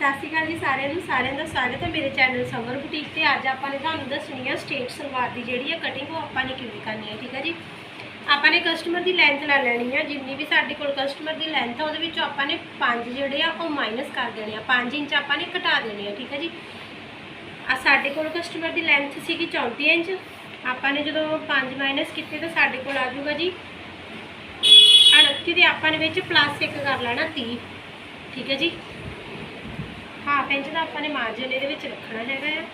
ਸਤਿ ਸ਼੍ਰੀ ਅਕਾਲ ਜੀ ਸਾਰਿਆਂ ਨੂੰ, ਸਾਰਿਆਂ ਦਾ ਸਵਾਗਤ ਹੈ ਮੇਰੇ ਚੈਨਲ ਸਮਰ ਬੁਟੀਕ ਤੇ। ਅੱਜ ਆਪਾਂ ਨੇ ਤੁਹਾਨੂੰ ਦੱਸਣੀ ਹੈ ਸਟੇਟ ਸਲਵਾਰ ਦੀ ਜਿਹੜੀ ਹੈ ਕਟਿੰਗ ਉਹ ਆਪਾਂ ਨੇ ਕਿਵੇਂ ਕਰਨੀ ਹੈ ਠੀਕ ਹੈ ਜੀ? ਆਪਾਂ ਨੇ ਕਸਟਮਰ ਦੀ ਲੈਂਥ ਲੈ ਲੈਣੀ ਹੈ ਜਿੰਨੀ ਵੀ ਸਾਡੇ ਕੋਲ ਕਸਟਮਰ ਦੀ ਲੈਂਥ ਹੈ ਉਹਦੇ ਵਿੱਚੋਂ ਆਪਾਂ ਨੇ 5 ਜਿਹੜੇ ਆ, ਉਹ ਮਾਈਨਸ ਕਰ ਦੇਣੇ ਆ। 5 ਇੰਚ ਆਪਾਂ ਨੇ ਘਟਾ ਦੇਣੇ ਆ, ਠੀਕ ਹੈ ਜੀ? ਆ ਸਾਡੇ ਕੋਲ ਕਸਟਮਰ ਦੀ ਲੈਂਥ ਸੀਗੀ 34 ਇੰਚ। ਆਪਾਂ ਨੇ ਜਦੋਂ 5 ਮਾਈਨਸ ਕੀਤੇ ਤਾਂ ਸਾਡੇ ਕੋਲ ਆ ਜਾਊਗਾ ਜੀ। 38 ਦੇ ਆਪਾਂ ਨੇ ਵਿੱਚ ਪਲੱਸ 1 ਕਰ ਲੈਣਾ 30 ਠੀਕ ਹੈ ਜੀ? ਹਾਫ ਇੰਚ ਦਾ ਆਪਾਂ ਨੇ ਮਾਰਜਨ ਇਹਦੇ ਵਿੱਚ ਰੱਖਣਾ ਹੈਗਾ ਆ।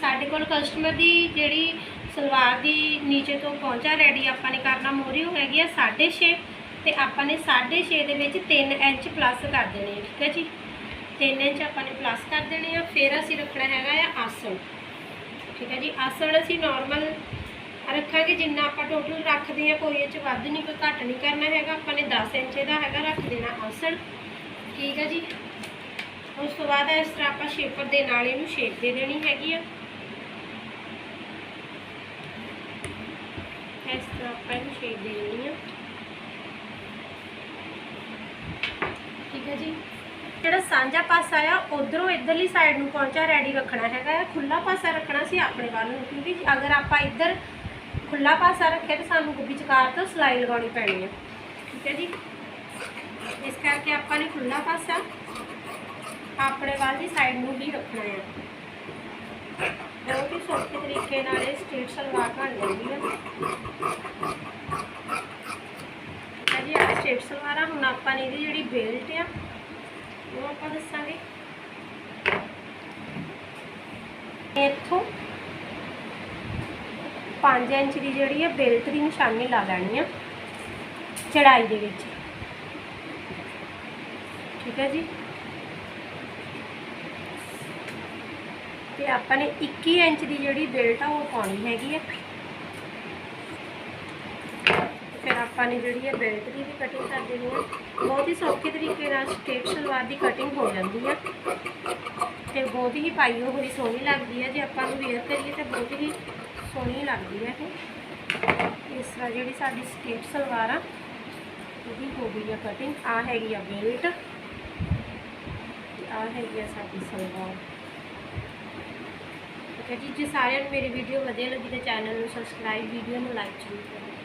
ਸਾਡੇ ਕੋਲ ਕਸਟਮਰ ਦੀ ਜਿਹੜੀ ਸਲਵਾਰ ਦੀ ਨੀਚੇ ਤੋਂ ਪਹੁੰਚਾ ਰੈਡੀ ਆਪਾਂ ਨੇ ਕਰਨਾ ਮੋਰੀ ਹੋ ਹੈਗੀ ਆ 6.5 ਤੇ ਆਪਾਂ ਨੇ 6.5 ਦੇ ਵਿੱਚ 3 ਇੰਚ ਪਲੱਸ ਕਰ ਦੇਣੇ ਆ, ਠੀਕ ਹੈ ਜੀ? 3 ਇੰਚ ਆਪਾਂ ਨੇ ਪਲੱਸ ਕਰ ਦੇਣੇ ਆ, ਫਿਰ ਅਸੀਂ ਰੱਖਣਾ ਹੈਗਾ ਆ ਆਸਣ, ਠੀਕ ਹੈ ਜੀ? ਆਸਣ ਅਸੀਂ ਨਾਰਮਲ ਰੱਖਾਂਗੇ, ਜਿੰਨਾ ਆਪਾਂ ਟੋਟਲ ਰੱਖਦੇ ਆ, ਕੋਈ ਇਹ ਚ ਵੱਧ ਨਹੀਂ, ਕੋਈ ਘੱਟ ਨਹੀਂ ਕਰਨਾ ਹੈਗਾ, ਆਪਾਂ ਨੇ 10 ਇੰਚ ਦਾ ਹੈਗਾ, ਰੱਖ ਦੇਣਾ ਆਸਣ। ਠੀਕ ਹੈ ਜੀ। ਉਸ ਤੋਂ ਬਾਅਦ ਇਸ ਤਰ੍ਹਾਂ ਆਪਾਂ ਸ਼ੇਪਰ ਦੇ ਨਾਲ ਇਹਨੂੰ ਸ਼ੇਪ ਦੇ ਦੇਣੀ ਹੈਗੀ ਆ। ਇਸ ਤਰ੍ਹਾਂ ਆਪਾਂ ਇਹਨੂੰ ਸ਼ੇਪ ਦੇ ਦੇਣੀ ਆ। ਠੀਕ ਹੈ ਜੀ। ਜਿਹੜਾ ਸਾਂਝਾ ਪਾਸਾ ਆ, ਉਧਰੋਂ ਇਧਰਲੀ ਸਾਈਡ ਨੂੰ ਪਹੁੰਚਾ ਰੈਡੀ ਰੱਖਣਾ ਹੈਗਾ ਆ। ਖੁੱਲਾ ਪਾਸਾ ਰੱਖਣਾ ਸੀ ਆਪਣੇ ਵੱਲ ਨੂੰ, ਕਿਉਂਕਿ ਅਗਰ ਆਪਾਂ ਇੱਧਰ ਖੁੱਲਾ ਪਾਸਾ ਰੱਖਿਆ ਤਾਂ ਸਾਨੂੰ ਵਿਚਕਾਰ ਤੋਂ ਸਲਾਈ ਲਗਾਉਣੀ ਪੈਣੀ ਹੈ ਠੀਕ ਹੈ ਜੀ। ਇਸ ਕਰਕੇ ਆਪਾਂ ਨੇ ਖੁੱਲਾ ਪਾਸਾ ਆਪਣੇ ਵੱਲ ਦੀ ਸਾਈਡ ਨੂੰ ਹੀ ਰੱਖਣਾ ਹੈ। ਬਹੁਤ ਹੀ ਸੌਖੇ ਤਰੀਕੇ ਨਾਲ ਇਹ ਸਟ੍ਰੇਟ ਸਲਵਾਰ ਬਣ ਜਾਂਦੀ ਹੈ। ਜੀ ਆ ਸਟ੍ਰੇਟ ਸਲਵਾਰ ਆ ਹੁਣ ਆਪਾਂ ਨੇ ਇਹਦੀ ਜਿਹੜੀ ਬੈਲਟ ਆ, ਉਹ ਆਪਾਂ ਦੱਸਾਂਗੇ। ਇੱਥੋਂ 5 ਇੰਚ ਦੀ ਜਿਹੜੀ ਹੈ ਬੈਲਟ ਦੀ ਨਿਸ਼ਾਨੀ ਲਾ ਲੈਣੀ ਆ, ਚੜਾਈ ਦੇ ਵਿੱਚ। ਠੀਕ ਹੈ ਜੀ। ਤੇ ਆਪਾਂ ਨੇ 21 ਇੰਚ ਦੀ ਜਿਹੜੀ ਬੈਲਟ ਆ, ਉਹ ਪਾਉਣੀ ਹੈਗੀ ਆ। ਫਿਰ ਆਪਾਂ ਨੇ ਜਿਹੜੀ ਹੈ ਬੈਲਟ ਦੀ ਵੀ ਕਟਿੰਗ ਕਰ ਦੇਣੀ ਹੈ ਬਹੁਤ ਹੀ ਸੌਖੇ ਤਰੀਕੇ ਨਾਲ ਸਟੇਟ ਸਲਵਾਰ ਦੀ ਕਟਿੰਗ ਹੋ ਜਾਂਦੀ ਹੈ ਤੇ ਬਹੁਤ ਹੀ ਪਾਈ ਹੋਈ ਸੋਹਣੀ ਲੱਗਦੀ ਹੈ ਜੇ ਆਪਾਂ ਨੂੰ ਵੇਅਰ ਕਰੀਏ ਤਾਂ ਬਹੁਤ ਹੀ ਸੋਹਣੀ ਲੱਗਦੀ ਹੈ ਇਹ। ਇਸ ਤਰ੍ਹਾਂ ਜਿਹੜੀ ਸਾਡੀ ਸਟੇਟ ਸਲਵਾਰ ਆ, ਉਹਦੀ ਹੋ ਗਈ ਹੈ ਕਟਿੰਗ ਆ ਹੈਗੀ ਆ ਬੈਲਟ ਆ ਹੈਗੀ ਆ ਸਾਡੀ ਸਲਵਾਰ। ਠੀਕ ਹੈ ਜੀ, ਜੇ ਸਾਰਿਆਂ ਨੂੰ ਮੇਰੀ ਵੀਡੀਓ ਵਧੀਆ ਲੱਗੀ ਤਾਂ ਚੈਨਲ ਨੂੰ ਸਬਸਕ੍ਰਾਈਬ ਵੀਡੀਓ ਨੂੰ ਲਾਈਕ ਜ਼ਰੂਰ ਕਰੋ।